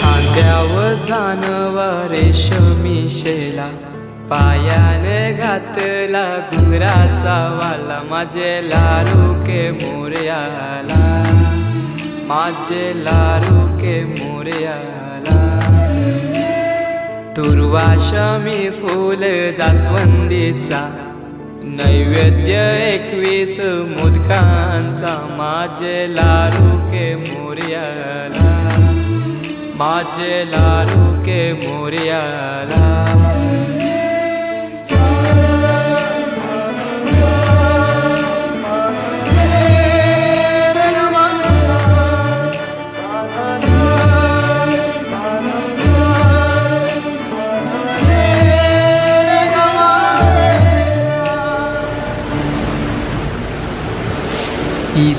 खांद्यावर जानवा रेशमी शेला पायाने घातला घुंगराचा वाला माझे लारू के मोर्याला माझे लारू के मोर्याला. तुर्वाशमी फूल जास्वंदीचा. नैवेद्य एकवीस मुदकांचा. माझे लारू के मोर्याला. माझे लारू के मोर्याला.